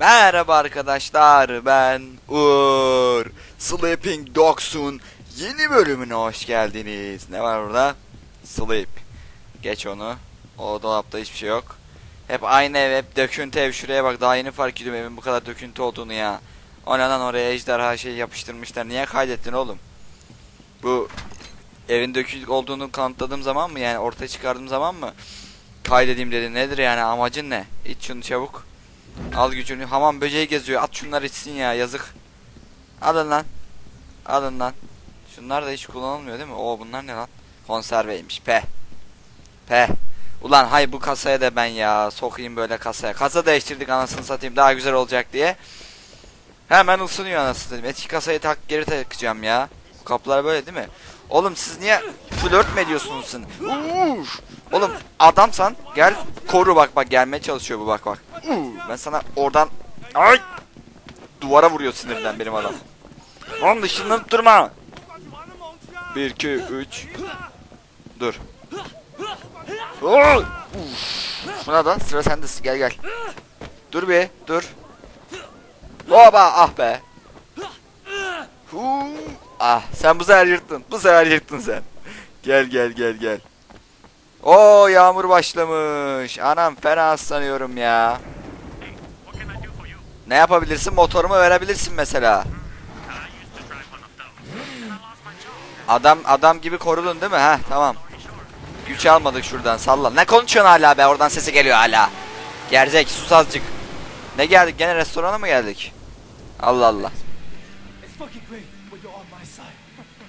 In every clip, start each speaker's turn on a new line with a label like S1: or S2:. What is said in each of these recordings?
S1: Merhaba arkadaşlar ben Uğur Sleeping Dogs'un yeni bölümüne hoş geldiniz. Ne var orada? Sleep. Geç onu. O dolapta hiçbir şey yok. Hep aynı ev, hep döküntü ev. Şuraya bak daha yeni fark ediyorum evin bu kadar döküntü olduğunu ya. O ne lan oraya ejderha şey yapıştırmışlar. Niye kaydettin oğlum? Bu evin döküntü olduğunu kanıtladığım zaman mı yani ortaya çıkardığım zaman mı? Kaydedeyim dedi. Nedir yani amacın ne? İç şunu çabuk. Al gücünü. Hamam böceği geziyor. At şunlar içsin ya yazık. Alın lan. Alın lan. Şunlar da hiç kullanılmıyor değil mi? Oo bunlar ne lan? Konserveymiş. Pe. Pe. Ulan hay bu kasaya da ben ya sokayım böyle kasaya. Kasa değiştirdik anasını satayım daha güzel olacak diye. Hemen ısınıyor anasını satayım. Eski kasayı tak geri takacağım ya. Bu kapılar böyle değil mi? Oğlum siz niye flört mü ediyorsunuz sen? Oğlum adamsan gel koru bak bak gelmeye çalışıyor bu bak bak. Ben sana oradan ay duvara vuruyor sinirden benim adam. Onun dışında durma. 1 2 3 Dur. Oo! Buna da sıra sende gel gel. Dur be dur. Oba ah be. Huu. Ah sen bu sefer yırttın. Bu sefer yırttın sen. Gel gel gel gel. Oo yağmur başlamış. Anam fena sanıyorum ya. Ne yapabilirsin? Motorumu verebilirsin mesela. Adam adam gibi korudun değil mi? Ha tamam. Güç almadık şuradan salla. Ne konuşuyorsun hala be? Oradan sesi geliyor hala. Gerzek sus azıcık. Ne geldik? Gene restorana mı geldik? Allah Allah.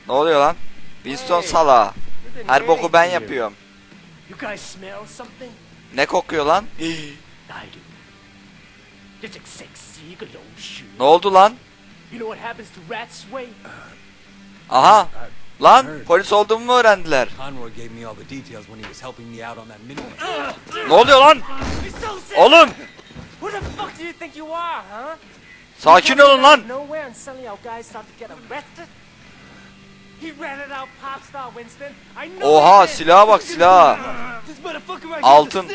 S1: Ne oluyor lan? Winston sala. Her boku ben yapıyorum.
S2: You guys smell something?
S1: Ne kokuyor lan?
S2: Shoe.
S1: Ne oldu lan?
S2: You know what happens to rats, Sway?
S1: Aha. Lan polis olduğumu mu öğrendiler?
S3: Conroy gave me all the details when he was helping me out on that midway.
S1: Ne oluyor lan? Oğlum!
S2: Who the fuck do you think you are, huh?
S1: Sakin olun lan. Oha silaha bak silaha. Altın.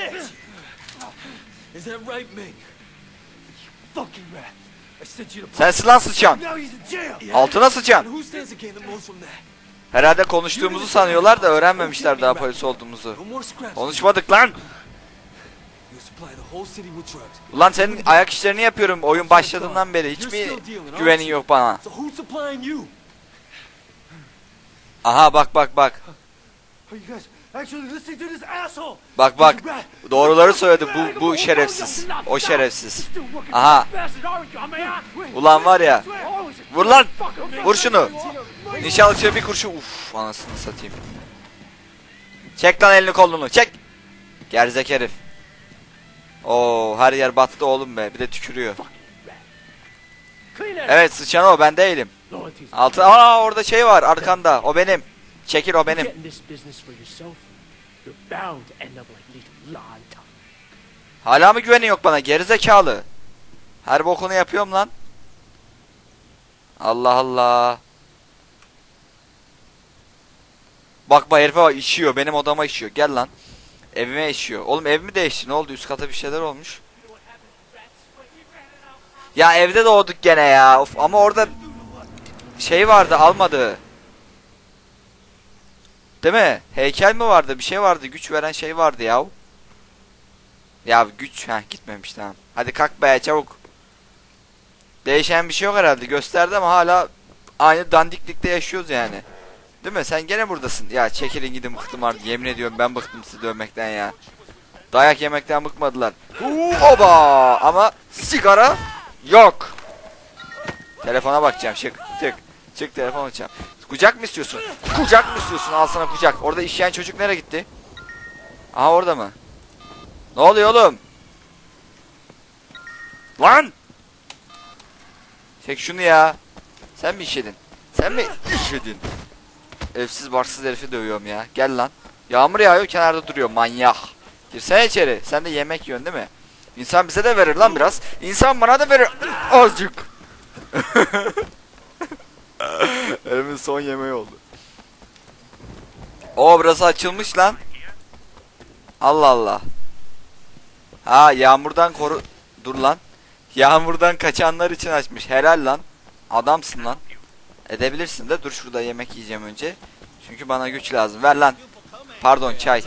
S1: Sensin lan sıçan. Altına sıçan. Herhalde konuştuğumuzu sanıyorlar da öğrenmemişler daha polis olduğumuzu. Konuşmadık lan. Ulan senin ayak işlerini yapıyorum oyun başladığından beri. Hiç mi güvenin yok bana?
S3: So who's supplying you?
S1: Aha bak bak bak. Bak bak. Doğruları söyledi bu bu şerefsiz. O şerefsiz. Aha. Ulan var ya. Vur lan. Vur şunu. Nişanlıkçıya bir kurşun. Uf anasını satayım. Çek lan elini kolunu çek. Gerzek herif. Oo her yer battı oğlum be. Bir de tükürüyor. Evet sıçan o ben değilim. Altı aa orada şey var arkanda. O benim. Çekil o benim. Hala mı güvenin yok bana gerizekalı? Her bokunu yapıyorum lan. Allah Allah. Bak bak herife bak işiyor benim odama işiyor gel lan. Evime işiyor. Oğlum ev mi değişti ne oldu üst kata bir şeyler olmuş. Ya evde doğduk gene ya. Of, ama orada şey vardı almadı. Değil mi? Heykel mi vardı? Bir şey vardı. Güç veren şey vardı ya. Ya güç ha gitmemiş tamam. Hadi kalk be çabuk. Değişen bir şey yok herhalde. Gösterdi ama hala aynı dandiklikte yaşıyoruz yani. Değil mi? Sen gene buradasın. Ya çekilin gidin bıktım artık. Yemin ediyorum ben bıktım sizi dövmekten ya. Dayak yemekten bıkmadılar. Oba! Ama sigara yok. Telefona bakacağım. Çık çık. Telefon açacağım. Kucak mı istiyorsun? Kucak mı istiyorsun? Al sana kucak. Orada işleyen çocuk nereye gitti? Aha orada mı? Ne oluyor oğlum? Lan! Çek şunu ya. Sen mi işedin? Sen mi işedin? Evsiz barksız herifi dövüyorum ya. Gel lan. Yağmur yağıyor kenarda duruyor manyak. Girsene içeri. Sen de yemek yiyorsun değil mi? İnsan bize de verir lan biraz. İnsan bana da verir. Azıcık. Evimin son yemeği oldu. O burası açılmış lan. Allah Allah. Ha yağmurdan koru... Dur lan. Yağmurdan kaçanlar için açmış. Helal lan. Adamsın lan. Edebilirsin de dur şurada yemek yiyeceğim önce. Çünkü bana güç lazım. Ver lan. Pardon çay.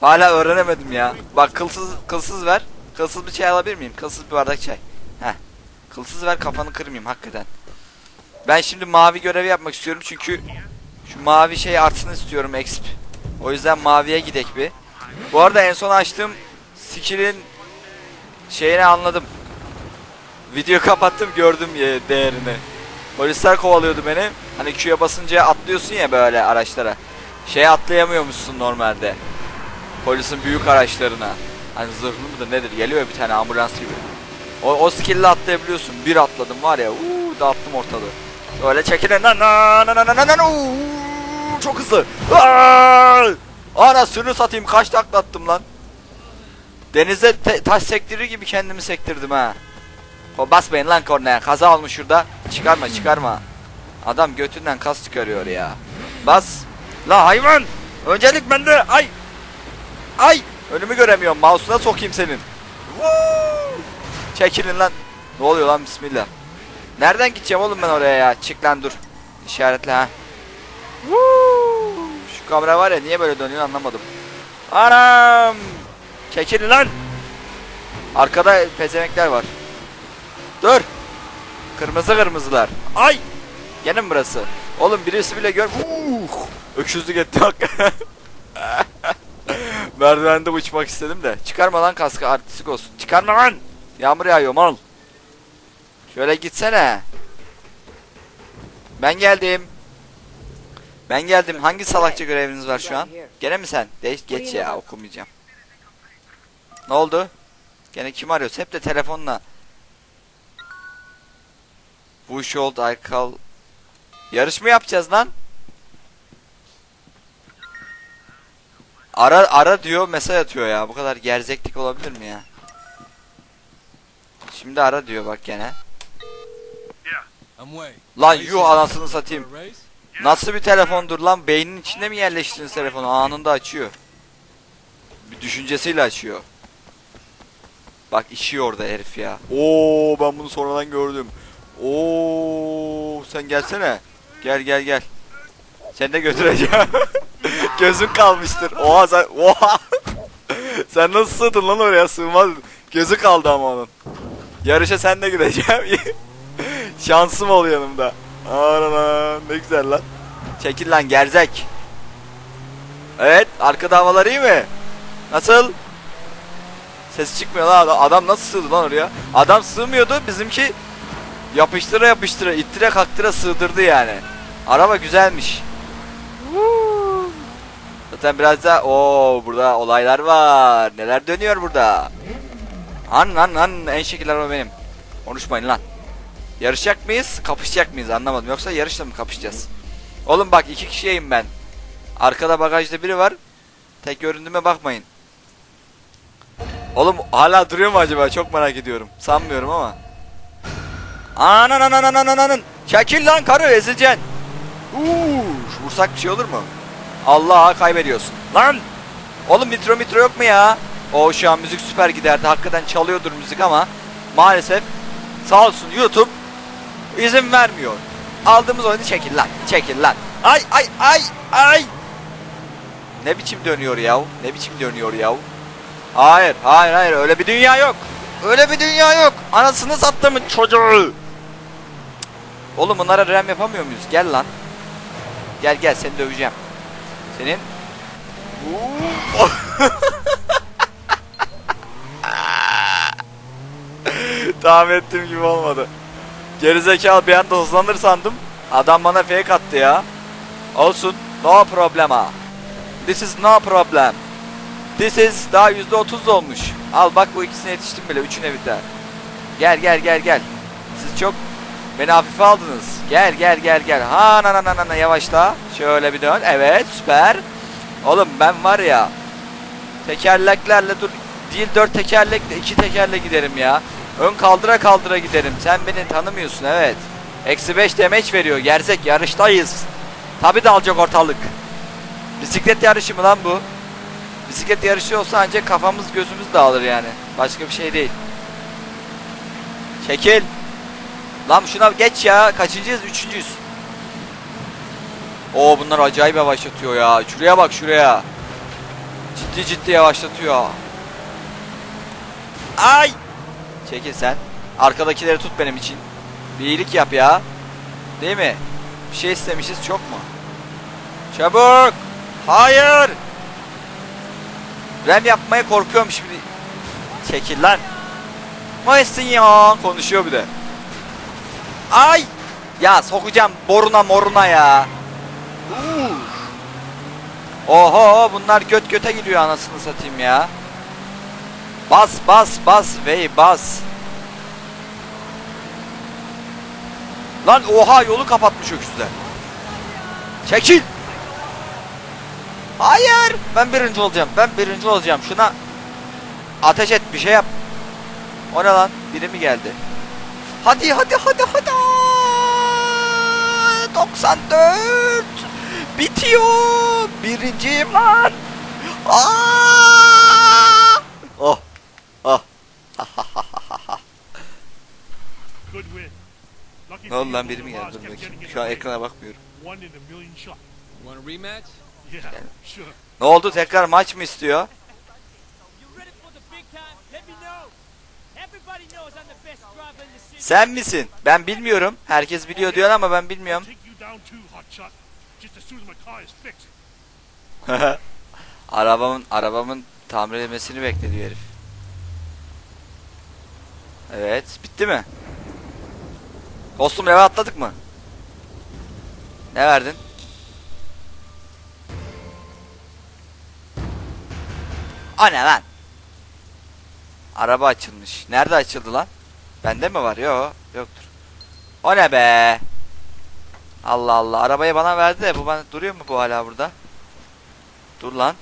S1: Hala öğrenemedim ya. Bak kılsız kılsız ver. Kılsız bir çay alabilir miyim? Kılsız bir bardak çay. Heh. Kılsız ver kafanı kırmayayım hakikaten. Ben şimdi mavi görevi yapmak istiyorum çünkü şu mavi şey artsın istiyorum exp. O yüzden maviye gidek bir. Bu arada en son açtığım skill'in şeyini anladım. Video kapattım gördüm değerini. Polisler kovalıyordu beni. Hani Q'ya basınca atlıyorsun ya böyle araçlara. Şeye atlayamıyormuşsun normalde. Polisin büyük araçlarına. Hani zırhlı mıdır nedir geliyor bir tane ambulans gibi. O, o skill'le atlayabiliyorsun. Bir atladım var ya. Uuu dağıttım ortalığı. Böyle çekilin na na na na na na Çok hızlı. Aa! Anasını satayım kaç takla attım lan. Denize taş sektirir gibi kendimi sektirdim ha. O basmayın lan kornaya. Kaza olmuş şurada. Çıkarma çıkarma. Adam götünden kas çıkarıyor ya. Bas. La hayvan. Öncelik bende. Ay. Ay. Önümü göremiyorum. Mouse'una sokayım senin. Woo! Çekilin lan. Ne oluyor lan bismillah. Nereden gideceğim oğlum ben oraya ya? Çık lan dur. İşaretle ha. Şu kamera var ya niye böyle dönüyor anlamadım. Anam. Çekilin lan. Arkada pezemekler var. Dur. Kırmızı kırmızılar. Ay. Gene mi burası? Oğlum birisi bile gör. Uh, öküzlük etti hakikaten. Merdivende uçmak istedim de. Çıkarma lan kaskı artistik olsun. Çıkarma lan. Yağmur yağıyor mal. Şöyle gitsene. Ben geldim. Ben geldim. Hangi salakça göreviniz var şu an? Gene mi sen? Değiş geç ya okumayacağım. Ne oldu? Gene kim arıyorsa hep de telefonla. Bu should I call... Yarış mı yapacağız lan? Ara ara diyor mesaj atıyor ya. Bu kadar gerzeklik olabilir mi ya? Şimdi ara diyor bak gene. Lan yuh anasını satayım. Nasıl bir telefondur lan? Beynin içinde mi yerleştirdiniz telefonu? Anında açıyor. Bir düşüncesiyle açıyor. Bak işiyor orada herif ya. Oo ben bunu sonradan gördüm. Oo sen gelsene. Gel gel gel. Seni de götüreceğim. Gözün kalmıştır. Oha sen oha. sen nasıl sığdın lan oraya sığmaz. Gözü kaldı ama onun. Yarışa sen de gideceğim. Şansım ol yanımda. Ana ne güzel lan. Çekil lan gerzek. Evet arkada havalar iyi mi? Nasıl? Ses çıkmıyor lan adam, adam nasıl sığdı lan oraya? Adam sığmıyordu bizimki yapıştıra yapıştıra ittire kaktıra sığdırdı yani. Araba güzelmiş. Zaten biraz da o burada olaylar var. Neler dönüyor burada? An an an en şekil araba benim. Konuşmayın lan. Yarışacak mıyız? Kapışacak mıyız? Anlamadım. Yoksa yarışla mı kapışacağız? Oğlum bak iki kişiyim ben. Arkada bagajda biri var. Tek göründüğüme bakmayın. Oğlum hala duruyor mu acaba? Çok merak ediyorum. Sanmıyorum ama. Anan anan anan anan. Çekil lan karı ezileceksin. Uuu, vursak bir şey olur mu? Allah kaybediyorsun. Lan! Oğlum nitro mitro yok mu ya? O şu an müzik süper giderdi. Hakikaten çalıyordur müzik ama maalesef sağ olsun YouTube izin vermiyor. Aldığımız oyunu çekil lan. Çekil lan. Ay ay ay ay. Ne biçim dönüyor yav? Ne biçim dönüyor yav? Hayır, hayır, hayır. Öyle bir dünya yok. Öyle bir dünya yok. Anasını sattımın çocuğu. Oğlum bunlara rem yapamıyor muyuz? Gel lan. Gel gel seni döveceğim. Senin Tahmin ettiğim gibi olmadı. Gerizekalı bir anda hızlanır sandım. Adam bana fake attı ya. Olsun. No problema. This is no problem. This is daha %30 olmuş. Al bak bu ikisine yetiştim bile. Üçüne biter. Gel gel gel gel. Siz çok beni hafife aldınız. Gel gel gel gel. Ha na na na na na yavaşla. Şöyle bir dön. Evet süper. Oğlum ben var ya tekerleklerle dur değil dört tekerlekle iki tekerle giderim ya. Ön kaldıra kaldıra giderim. Sen beni tanımıyorsun evet. Eksi 5 demeç veriyor. Gerzek yarıştayız. Tabi dalacak ortalık. Bisiklet yarışı mı lan bu? Bisiklet yarışı olsa ancak kafamız gözümüz dağılır yani. Başka bir şey değil. Çekil. Lan şuna geç ya. Kaçıncıyız? Üçüncüyüz. Oo bunlar acayip yavaşlatıyor ya. Şuraya bak şuraya. Ciddi ciddi yavaşlatıyor. Ay! Çekil sen. Arkadakileri tut benim için. Bir iyilik yap ya. Değil mi? Bir şey istemişiz çok mu? Çabuk! Hayır! Rem yapmaya korkuyorum şimdi. Çekil lan. Mayısın ya. Konuşuyor bir de. Ay! Ya sokacağım boruna moruna ya. Oho bunlar göt göte gidiyor anasını satayım ya. Bas bas bas vey bas. Lan oha yolu kapatmış öküzler. Çekil. Hayır. Ben birinci olacağım. Ben birinci olacağım. Şuna ateş et bir şey yap. O ne lan? Biri mi geldi? Hadi hadi hadi hadi. 94. Bitiyor. Birinciyim lan. Aa! Oh. ne oldu lan biri mi geldi? Bakayım. Şu an ekrana bakmıyorum.
S4: Yani.
S1: Ne oldu? Tekrar maç mı istiyor? Sen misin? Ben bilmiyorum. Herkes biliyor diyor ama ben bilmiyorum. arabamın arabamın tamir edilmesini bekle diyor herif. Evet, bitti mi? Dostum eve atladık mı? Ne verdin? O ne lan? Araba açılmış. Nerede açıldı lan? Bende mi var? Yok, yoktur. O ne be? Allah Allah. Arabayı bana verdi de bu bana duruyor mu bu hala burada? Dur lan.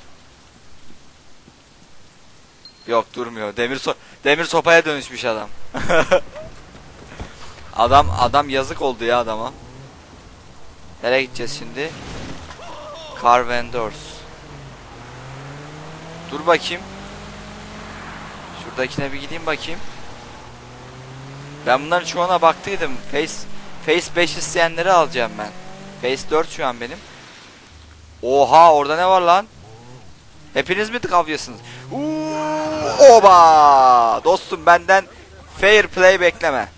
S1: Yok durmuyor. Demir so demir sopaya dönüşmüş adam. adam adam yazık oldu ya adama. Nereye gideceğiz şimdi? Car Vendors. Dur bakayım. Şuradakine bir gideyim bakayım. Ben bunların çoğuna baktıydım. Face Face 5 isteyenleri alacağım ben. Face 4 şu an benim. Oha orada ne var lan? Hepiniz mi kavyasınız? Uuu, Oba! Dostum benden fair play bekleme.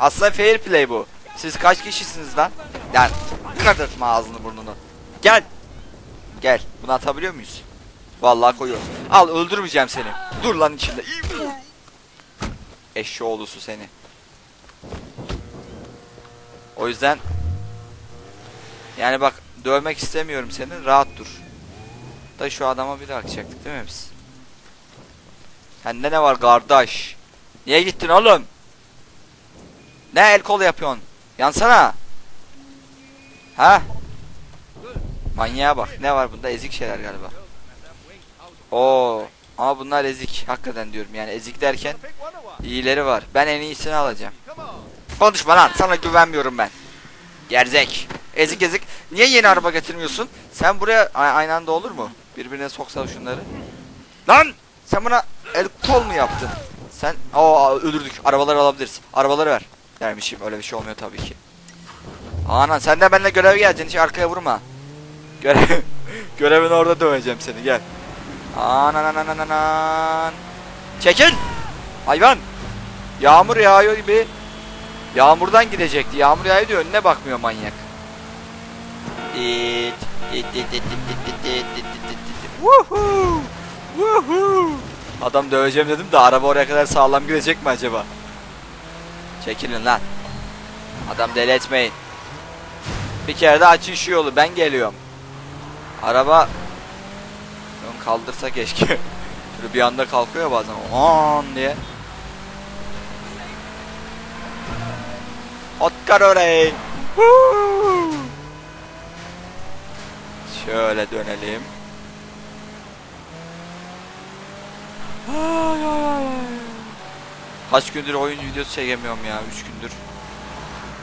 S1: Aslında fair play bu. Siz kaç kişisiniz lan? Yani kırdırtma ağzını burnunu. Gel. Gel. Bunu atabiliyor muyuz? Vallahi koyuyoruz. Al öldürmeyeceğim seni. Dur lan içinde. Eşşoğlusu seni. O yüzden yani bak dövmek istemiyorum seni. Rahat dur. Da şu adama bir de bakacaktık değil mi biz? Sende ne var kardeş? Niye gittin oğlum? Ne el kol yapıyorsun? Yansana. Ha? Manyağa bak. Ne var bunda? Ezik şeyler galiba. Oo. Ama bunlar ezik. Hakikaten diyorum yani ezik derken iyileri var. Ben en iyisini alacağım. Konuşma lan. Sana güvenmiyorum ben. Gerzek. Ezik ezik. Niye yeni araba getirmiyorsun? Sen buraya aynı anda olur mu? Birbirine soksa şunları. Lan! Sen buna el kol mu yaptın? Sen aa öldürdük. Arabaları alabiliriz. Arabaları ver. Dermişim. Öyle bir şey olmuyor tabii ki. Anan sen de benimle görev geleceksin. Hiç arkaya vurma. Görev Görevini orada döveceğim seni. Gel. Anananananan. Çekil! Hayvan! Yağmur yağıyor gibi. Yağmurdan gidecekti. Yağmur yağıyor diyor. Önüne bakmıyor manyak. Woohoo! Woohoo! Adam döveceğim dedim de araba oraya kadar sağlam gidecek mi acaba? Çekilin lan. Adam deli etmeyin. Bir kere de açın şu yolu. Ben geliyorum. Araba ön kaldırsa keşke. Şöyle bir anda kalkıyor bazen. On diye. Otkar orayı. Şöyle dönelim. Ay, ay, ay, ay. Kaç gündür oyun videosu çekemiyorum ya. 3 gündür.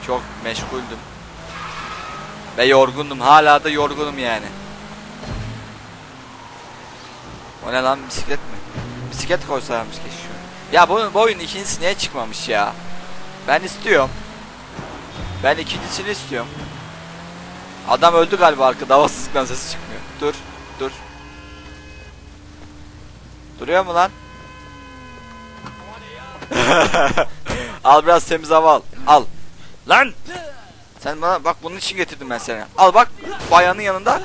S1: Çok meşguldüm. Ve yorgundum. Hala da yorgunum yani. O ne lan bisiklet mi? Bisiklet koysaymış keşke. Ya bu, bu oyun ikincisi niye çıkmamış ya? Ben istiyorum. Ben ikincisini istiyorum. Adam öldü galiba arkada havasızlıktan sesi çıkmıyor. Dur, dur. Duruyor mu lan? al biraz temiz hava al. Al. Lan! Sen bana bak bunun için getirdim ben seni. Al bak bayanın yanında.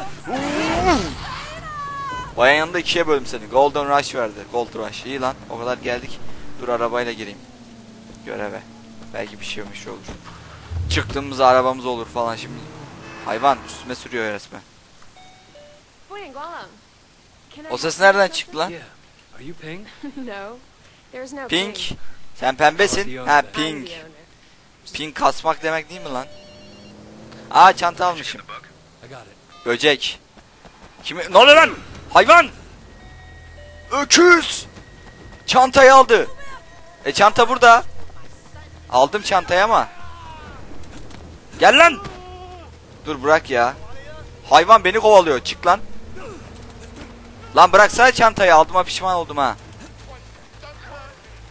S1: Bayan yanında ikiye böldüm seni. Golden Rush verdi. Gold Rush. İyi lan. O kadar geldik. Dur arabayla gireyim. Göreve. Belki bir şey olmuş olur. Çıktığımızda arabamız olur falan şimdi. Hayvan üstüme sürüyor resmen. O ses nereden çıktı lan?
S3: Are you Ping?
S5: no. There's no
S1: Pink. Sen pembesin. Ha pink. Pink kasmak demek değil mi lan? Aa çanta almışım. Böcek. Kimi? Ne oluyor lan? Hayvan! Öküz! Çantayı aldı. E çanta burada. Aldım çantayı ama. Gel lan! Dur bırak ya. Hayvan beni kovalıyor. Çık lan. Lan bıraksana çantayı. Aldığıma pişman oldum ha.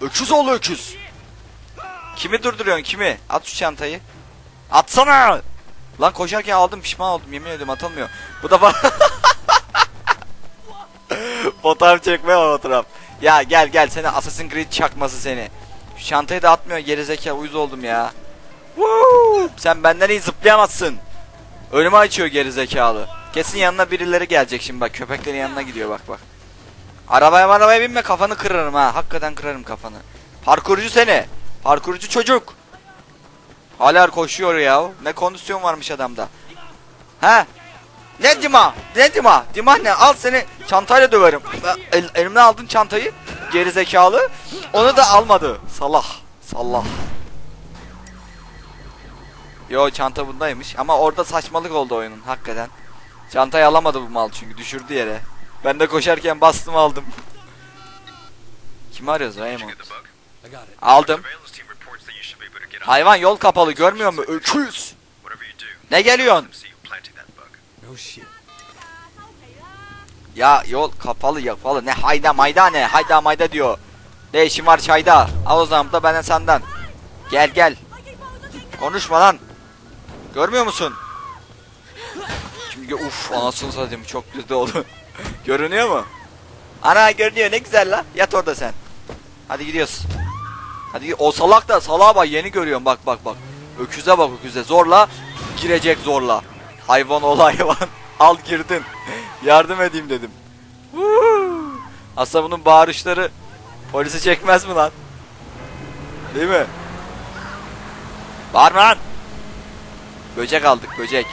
S1: Öküz oğlu öküz. Kimi durduruyorsun kimi? At şu çantayı. Atsana! Lan koşarken aldım pişman oldum yemin ediyorum atamıyor. Bu da fotoğraf çekmeye var fotoğraf. Ya gel gel seni Assassin's Creed çakması seni. Şu çantayı da atmıyor gerizekalı uyuz oldum ya. Woo! Sen benden iyi zıplayamazsın. Önümü açıyor gerizekalı. Kesin yanına birileri gelecek şimdi bak köpeklerin yanına gidiyor bak bak. Arabaya arabaya binme kafanı kırarım ha. Hakikaten kırarım kafanı. Parkurcu seni. Parkurcu çocuk. Hala koşuyor ya. Ne kondisyon varmış adamda. He? Ne Dima? Ne Dima? Dima ne? Al seni çantayla döverim. El, elimden aldın çantayı. Geri zekalı. Onu da almadı. Salah. Sallah. Yo çanta bundaymış ama orada saçmalık oldu oyunun hakikaten. Çantayı alamadı bu mal çünkü düşürdü yere. Ben de koşarken bastım aldım. Kimi arıyoruz Raymond? Aldım. Hayvan yol kapalı görmüyor mu? Öküz. Ne geliyorsun? Ya yol kapalı kapalı. Ne hayda mayda ne? Hayda mayda diyor. Ne işin var çayda? Al o zaman da benden senden. Gel gel. Konuşma lan. Görmüyor musun? Uf anasını satayım çok kötü oldu. Görünüyor mu? Ana görünüyor ne güzel la. Yat orada sen. Hadi gidiyoruz. Hadi o salak da salağa bak yeni görüyorum bak bak bak. Öküze bak öküze zorla girecek zorla. Hayvan ol hayvan. Al girdin. Yardım edeyim dedim. Aslında bunun bağırışları polisi çekmez mi lan? Değil mi? Bağırma lan. Böcek aldık böcek.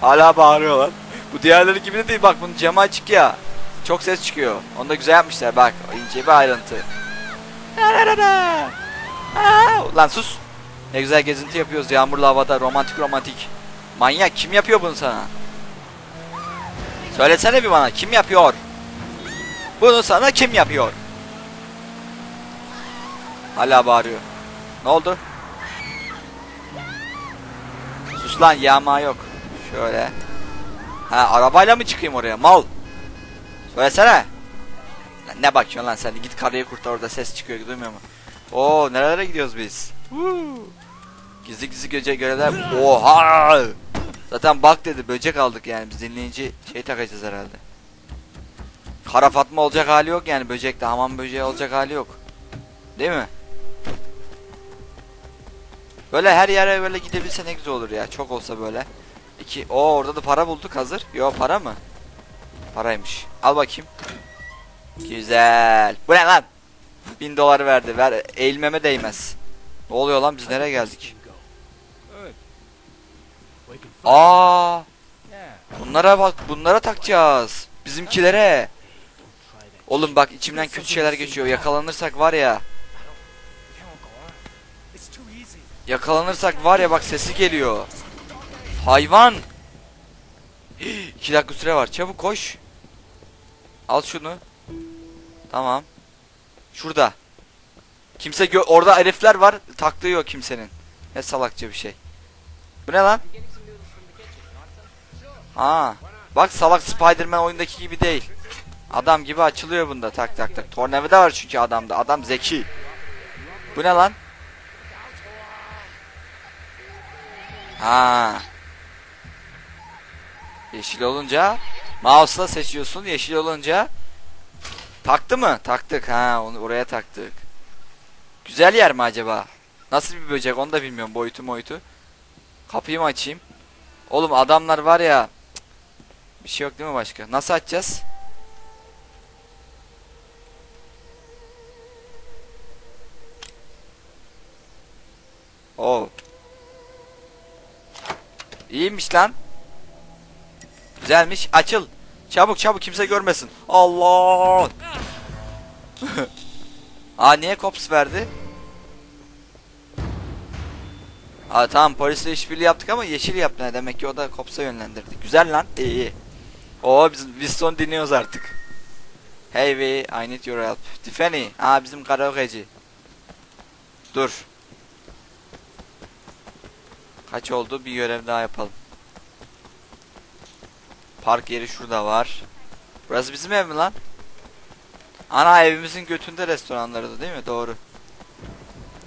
S1: Hala bağırıyorlar. Bu diğerleri gibi de değil bak bunun camı açık ya. Çok ses çıkıyor. Onu da güzel yapmışlar bak. İnce bir ayrıntı. Lan sus. Ne güzel gezinti yapıyoruz yağmurlu havada romantik romantik. Manyak kim yapıyor bunu sana? Söylesene bir bana kim yapıyor? Bunu sana kim yapıyor? Hala bağırıyor. Ne oldu? Sus lan yağma yok. Şöyle. Ha arabayla mı çıkayım oraya mal? Söylesene. Lan ne bakıyorsun lan sen git karıyı kurtar orada ses çıkıyor duymuyor mu? Oo nerelere gidiyoruz biz? Woo. Gizli gizli gece görevler. Oha! Zaten bak dedi böcek aldık yani biz dinleyici şey takacağız herhalde. Kara Fatma olacak hali yok yani böcekte hamam böceği olacak hali yok. Değil mi? Böyle her yere böyle gidebilse ne güzel olur ya. Çok olsa böyle. İki. O orada da para bulduk hazır. Yo para mı? Paraymış. Al bakayım. Güzel. Bu ne lan? Bin dolar verdi. Ver eğilmeme değmez. Ne oluyor lan biz nereye geldik? Aa, bunlara bak, bunlara takacağız. Bizimkilere. Oğlum bak içimden kötü şeyler geçiyor. Yakalanırsak var ya. Yakalanırsak var ya bak sesi geliyor. Hayvan. İki dakika süre var. Çabuk koş. Al şunu. Tamam. Şurada. Kimse orada herifler var. Taktığı yok kimsenin. Ne salakça bir şey. Bu ne lan? Aa. Bak salak Spider-Man oyundaki gibi değil. Adam gibi açılıyor bunda tak tak tak. Tornavida var çünkü adamda. Adam zeki. Bu ne lan? Ha. Yeşil olunca mouse'la seçiyorsun. Yeşil olunca taktı mı? Taktık. Ha, onu oraya taktık. Güzel yer mi acaba? Nasıl bir böcek onu da bilmiyorum boyutu boyutu. Kapıyı mı açayım? Oğlum adamlar var ya. Bir şey yok değil mi başka? Nasıl açacağız? Oo. İyiymiş lan. Güzelmiş. Açıl. Çabuk çabuk kimse görmesin. Allah. Aa niye kops verdi? Aa tamam polisle işbirliği yaptık ama yeşil yaptı demek ki o da kopsa yönlendirdi. Güzel lan. İyi iyi. Oo biz Winston dinliyoruz artık. Hey we, I need your help. Tiffany. Aa bizim karaokeci. Dur. Kaç oldu? Bir görev daha yapalım. Park yeri şurada var. Burası bizim ev mi lan? Ana evimizin götünde restoranları değil mi? Doğru.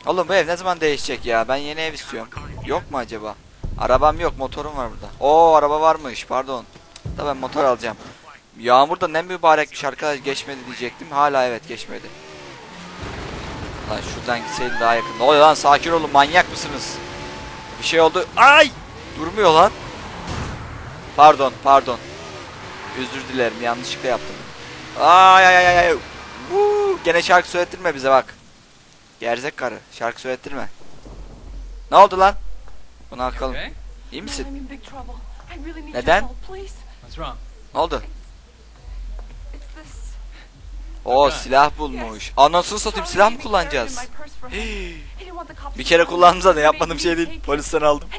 S1: Oğlum bu ev ne zaman değişecek ya? Ben yeni ev istiyorum. Yok mu acaba? Arabam yok, motorum var burada. Oo araba varmış, pardon. Da ben motor alacağım. Yağmur da ne mübarekmiş arkadaş geçmedi diyecektim. Hala evet geçmedi. Lan şuradan gitseydim daha yakın. Ne oluyor lan sakin olun manyak mısınız? Bir şey oldu. Ay! Durmuyor lan. Pardon, pardon. Özür dilerim, yanlışlıkla yaptım. Ay ay ay ay. Woo! Gene şarkı söylettirme bize bak. Gerzek karı, şarkı söylettirme. Ne oldu lan? Bunu akalım. İyi misin? Neden? Ne oldu? Oo silah bulmuş. Anasını satayım silah mı kullanacağız? Bir kere kullandım zaten yapmadığım şey değil. Polisten aldım.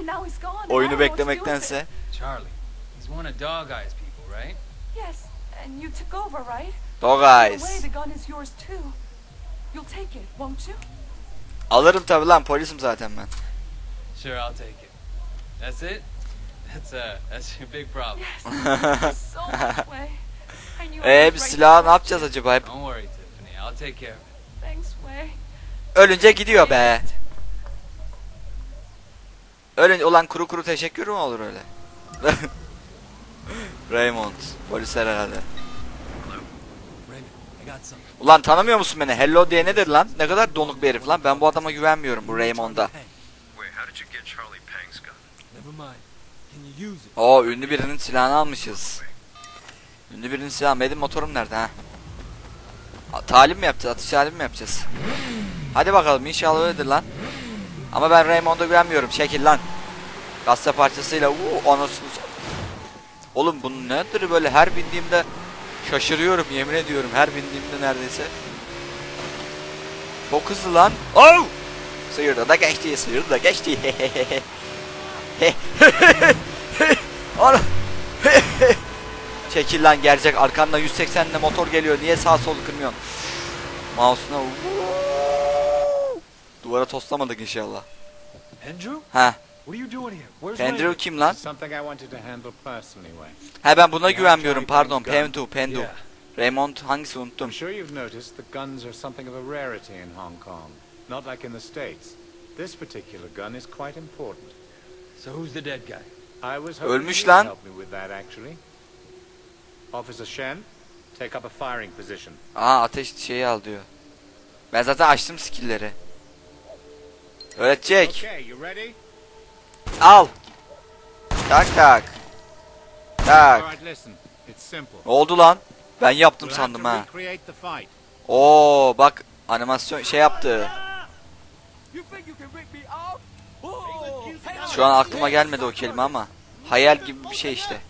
S1: Oyunu beklemektense.
S3: Charlie. He's one of Dog Eye's people, right?
S5: Yes, and you took over, right?
S1: Dog
S5: a
S1: eyes.
S5: the gun is yours too. You'll take it, won't you?
S1: Alırım tabi lan polisim zaten ben.
S3: Sure, I'll take it. That's it? That's uh, that's your big problem.
S5: Yes. There's so much way. I knew I
S1: Eee
S5: was
S1: biz
S5: right
S1: silahı
S5: to
S1: ne yapacağız acaba? Hep
S3: Don't worry, Tiffany. I'll take care of it.
S5: Thanks, Way.
S1: ölünce gidiyor be. Ölünce ulan kuru kuru teşekkür mü olur öyle? Raymond. Polisler herhalde. Ulan tanımıyor musun beni? Hello diye nedir lan? Ne kadar donuk bir herif lan. Ben bu adama güvenmiyorum bu Raymond'a. Oo ünlü birinin silahını almışız. Ünlü birinin silahı. Benim motorum nerede ha? Talim mi yapacağız? Atış talim mi yapacağız? Hadi bakalım inşallah öyledir lan. Ama ben Raymond'a güvenmiyorum. Çekil lan. Gazete parçasıyla uuu anasını Oğlum bu nedir böyle her bindiğimde şaşırıyorum yemin ediyorum her bindiğimde neredeyse. Çok hızlı lan. Oh! Sıyırdı da geçti, sıyırdı da geçti. Ana. Çekil lan gelecek arkandan 180 ile motor geliyor. Niye sağ sol kırmıyorsun? Mouse'una Duvara toslamadık inşallah.
S3: Andrew?
S1: Ha,
S3: What are you doing here? Where's
S1: Pendrew kim lan? Ha ben buna güvenmiyorum pardon. Pendu, Pendu. Raymond hangisi unuttum.
S6: I'm sure you've noticed that guns are something of a rarity in Hong Kong. Not like in the States. This particular gun is quite important.
S3: So who's the dead guy?
S6: I was hoping
S1: Ölmüş
S6: you'd
S1: lan.
S6: help me with that, actually. Officer Shen, take up a firing position.
S1: Aa ateş şeyi al diyor. Ben zaten açtım skill'leri. Öğretecek.
S6: Okay, you ready?
S1: Al. Tak tak. Tak. Oldu lan? Ben yaptım sandım ha. Oo bak animasyon şey yaptı.
S2: Oh,
S1: Şu an aklıma gelmedi o kelime ama. Hayal gibi bir şey işte.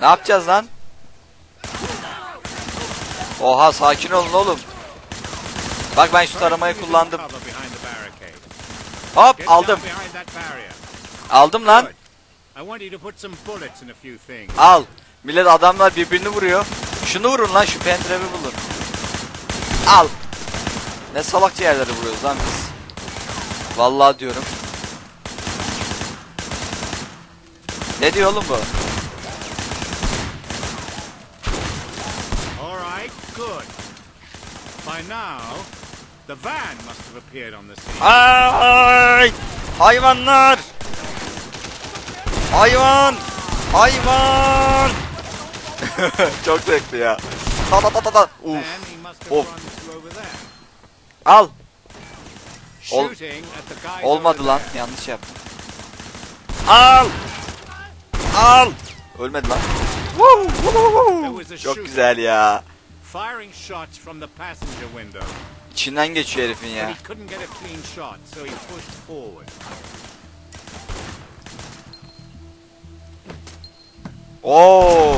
S1: Ne yapacağız lan? Oha sakin olun oğlum. Bak ben şu taramayı kullandım. Hop aldım. Aldım lan. Al. Millet adamlar birbirini vuruyor. Şunu vurun lan şu pendrive'i bulun. Al. Ne salakça yerlere vuruyoruz lan biz. Vallahi diyorum. Ne diyor oğlum bu?
S6: All right, good. By now, the van must have appeared on the scene.
S1: Ay! Hayvanlar! Hayvan! Hayvan! Çok zevkli ya. Ta ta ta ta ta. Uf. Of. Al. Ol- Olmadı lan. Yanlış yaptım. Al. Al. Ölmedi lan. Çok güzel ya.
S6: Firing shots from the passenger window.
S1: İçinden geçiyor herifin ya. Oo.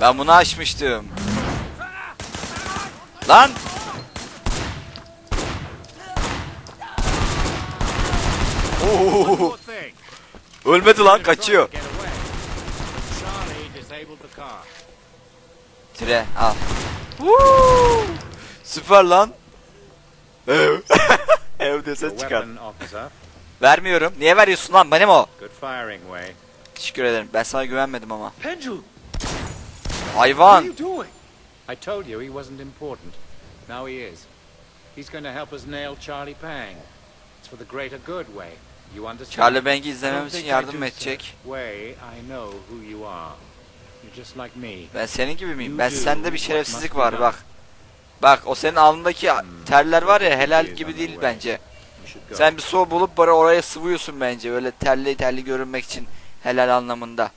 S1: Ben bunu açmıştım. Lan. Oo. Ölmedi lan kaçıyor. Tire al. Woo! Süper lan. Ev. Ev
S6: Your
S1: çıkar. Vermiyorum. Niye veriyorsun lan? Benim o. Teşekkür ederim. Ben sana güvenmedim ama. Hayvan.
S6: I told you he wasn't important. Now he is. He's going to help us nail Charlie Pang. It's for the greater good, Way. You understand?
S1: Charlie Bank'i izlemem için yardım
S3: do,
S1: edecek.
S6: Way, I know who you are. You're just like me.
S1: Ben senin gibi miyim?
S6: You
S1: Ben sende bir şerefsizlik var
S6: done.
S1: bak. Bak o senin alnındaki terler var ya helal gibi değil bence. Sen bir su bulup bana oraya sıvıyorsun bence. Öyle terli terli görünmek için helal anlamında.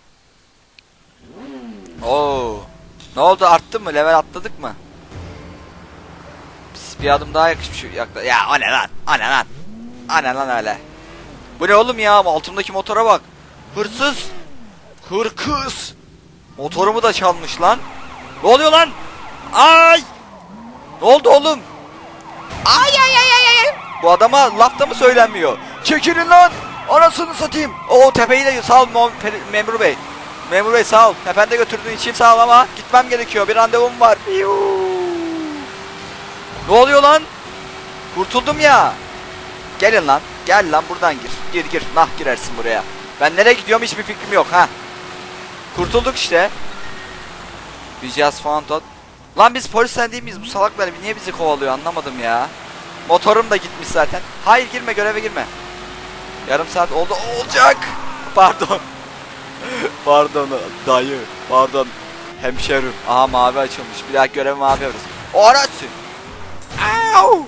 S1: Oo. Ne oldu arttı mı? Level atladık mı? Biz bir adım daha yakışmış. Yakla ya o ne lan? O ne lan? O ne lan öyle? Bu ne oğlum ya? Altımdaki motora bak. Hırsız. Hırkız. Motorumu da çalmış lan. Ne oluyor lan? Ay! Ne oldu oğlum? Ay ay ay ay ay. Bu adama lafta mı söylenmiyor? Çekilin lan! Anasını satayım. O tepeyi de sağ ol memur bey. Memur bey sağ ol. Tepende götürdüğün için sağ ol ama gitmem gerekiyor. Bir randevum var. Ne oluyor lan? Kurtuldum ya. Gelin lan. Gel lan buradan gir. Gir gir. Nah girersin buraya. Ben nereye gidiyorum hiçbir fikrim yok ha. Kurtulduk işte. Found out. Lan biz polisten değil miyiz? Bu salaklar niye bizi kovalıyor anlamadım ya. Motorum da gitmiş zaten. Hayır girme göreve girme. Yarım saat oldu. Olacak. Pardon. Pardon dayı. Pardon. Hemşerim. Aha mavi açılmış. Bir daha görev mavi yapıyoruz. Orası. Au.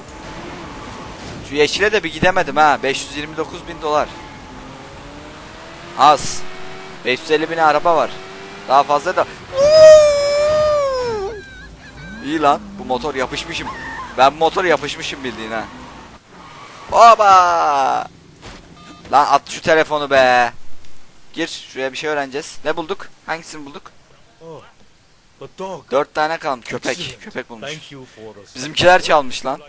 S1: Şu yeşile de bir gidemedim ha. 529 bin dolar. Az. 550 bin araba var. Daha fazla da. İyi lan. Bu motor yapışmışım. Ben motor yapışmışım bildiğin ha. Baba. Lan at şu telefonu be. Gir şuraya bir şey öğreneceğiz. Ne bulduk? Hangisini bulduk? Dört tane kalmış. Köpek. Köpek bulmuş. Bizimkiler çalmış lan.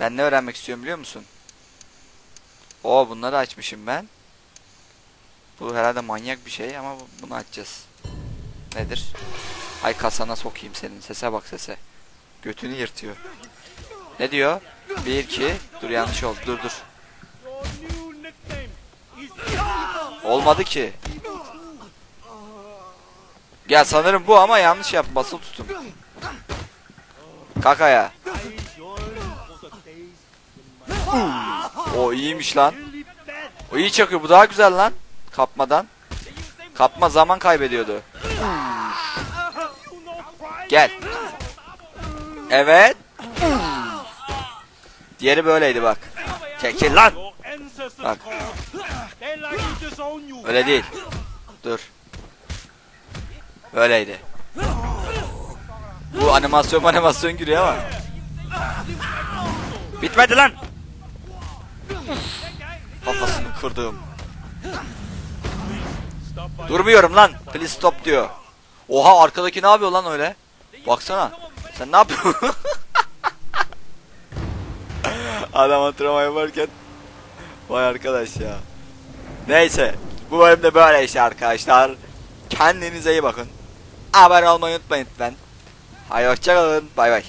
S1: Ben ne öğrenmek istiyorum biliyor musun? Oo bunları açmışım ben. Bu herhalde manyak bir şey ama bu- bunu açacağız. Nedir? Ay kasana sokayım senin. Sese bak sese. Götünü yırtıyor. Ne diyor? 1 2 Dur yanlış oldu. Dur dur. Olmadı ki. Gel sanırım bu ama yanlış yap. Basılı tutun. Kakaya. O iyiymiş lan. O iyi çakıyor. Bu daha güzel lan. Kapmadan. Kapma zaman kaybediyordu. Gel. Evet. Diğeri böyleydi bak. Çekil lan. Bak. Öyle değil. Dur. Böyleydi. Bu animasyon animasyon giriyor ama. Bitmedi lan. Kafasını kırdım. Durmuyorum lan. Please stop diyor. Oha arkadaki ne yapıyor lan öyle? Baksana. Sen ne yapıyorsun? Adam antrenman yaparken. Vay arkadaş ya. Neyse. Bu bölümde böyle işte arkadaşlar. Kendinize iyi bakın. Abone olmayı unutmayın lütfen. Haydi hoşçakalın. Bay bay.